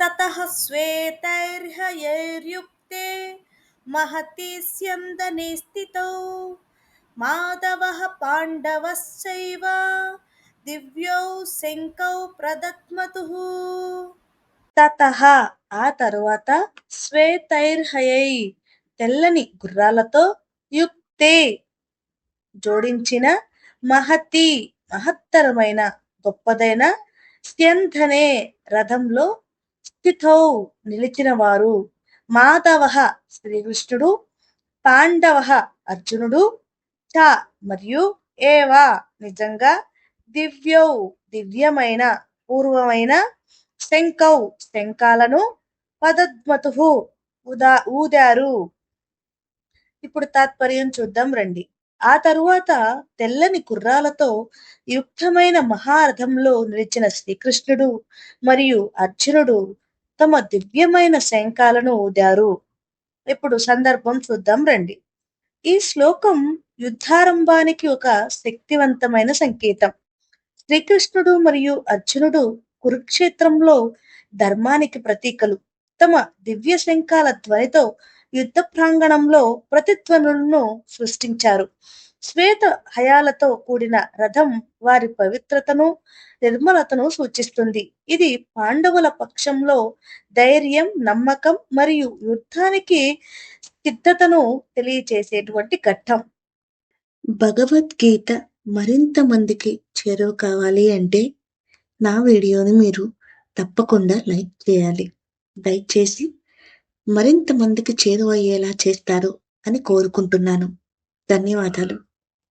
ततः श्वेतैर्हयैर्युक्ते महति स्यन्दने स्थितौ माधवः पाण्डवश्चैव దివ్యౌ శంకౌ ప్రదత్మతుః తతః ఆ తరువాత శ్వేతైర్హయై తెల్లని గుర్రాలతో యుక్తే జోడించిన మహతి మహత్తరమైన గొప్పదైన స్యంధనే రథంలో స్థితౌ నిలిచిన వారు మాధవ శ్రీకృష్ణుడు పాండవ అర్జునుడు చ మరియు ఏవా నిజంగా దివ్యౌ దివ్యమైన పూర్వమైన శంకౌ శంకాలను పదద్మతు ఉదా ఊదారు. ఇప్పుడు తాత్పర్యం చూద్దాం రండి. ఆ తరువాత తెల్లని గుర్రాలతో యుక్తమైన మహారథంలో నిలిచిన శ్రీకృష్ణుడు మరియు అర్జునుడు తమ దివ్యమైన శంఖాలను ఊదారు. ఇప్పుడు సందర్భం చూద్దాం రండి. ఈ శ్లోకం యుద్ధారంభానికి ఒక శక్తివంతమైన సంకేతం. శ్రీకృష్ణుడు మరియు అర్జునుడు కురుక్షేత్రంలో ధర్మానికి ప్రతీకలు. తమ దివ్య శంఖాల ధ్వనితో యుద్ధ ప్రాంగణంలో ప్రతిధ్వనులను సృష్టించారు. శ్వేత హయాలతో కూడిన రథం వారి పవిత్రతను నిర్మలతను సూచిస్తుంది. ఇది పాండవుల పక్షంలో ధైర్యం నమ్మకం మరియు యుద్ధానికి సిద్ధతను తెలియచేసేటువంటి ఘట్టం. భగవద్గీత మరింత మందికి చేరువ కావాలి అంటే నా వీడియోని మీరు తప్పకుండా లైక్ చేయాలి. దయచేసి మరింత మందికి చేరువయ్యేలా చేస్తారు అని కోరుకుంటున్నాను. ధన్యవాదాలు.